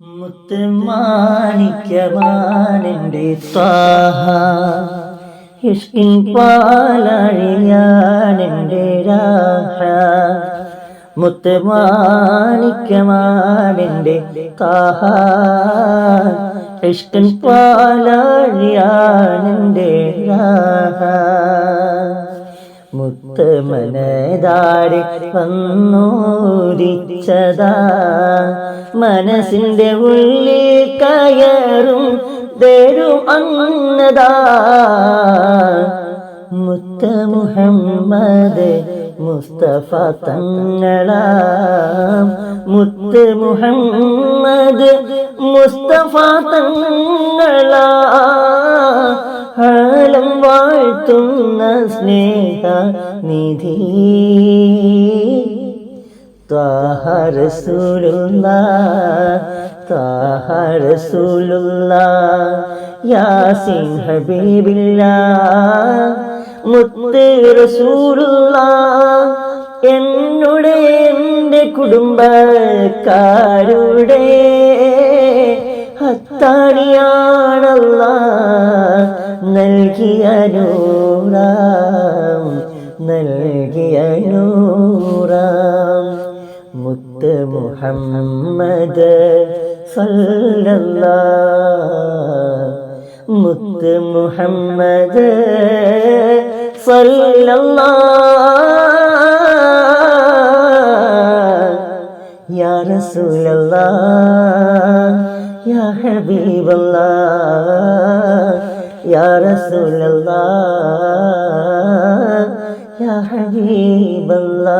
മുത്തുമാണിക്കമാനെന്റെ താഹ ഇഷ്കിൻ പാലഴിയാനെന്റെ രാഹ. മുത്തുമാണിക്കമാനെന്റെ താഹ ഇഷ്കിൻ പാലഴിയാണെന്റെ രാഹ. മുത്തമനതാരി വന്നോരിച്ചതാ മനസ്സിന്റെ ഉള്ളിൽ കയറും തരും അന്നതാ. മുത്ത മുഹമ്മദ് മുസ്തഫ തങ്ങളാ. മുത്ത് മുഹമ്മദ് മുസ്തഫ തങ്ങളാ. വാഴ്ത്തുന്ന സ്നേഹ നിധി ത്വാഹ റസൂലുള്ള ത്വാഹ റസൂലുള്ള യാസീൻ ഹബീബില്ല മുത്ത് റസൂലുള്ള എന്നുടെ എന്റെ കുടുംബക്കാരുടെ ഹത്താണിയാണല്ല നൽകിയ നൂറാം നൽകിയ നൂറാം. മുത്ത് മുഹമ്മദ് സല്ലല്ല മുത്ത് മുഹമ്മദ് സല്ലല്ല. യാ റസൂലല്ലാ യാ ഹബീബല്ലാ. യാ റസൂലല്ലാ യാ ഹബീബല്ലാ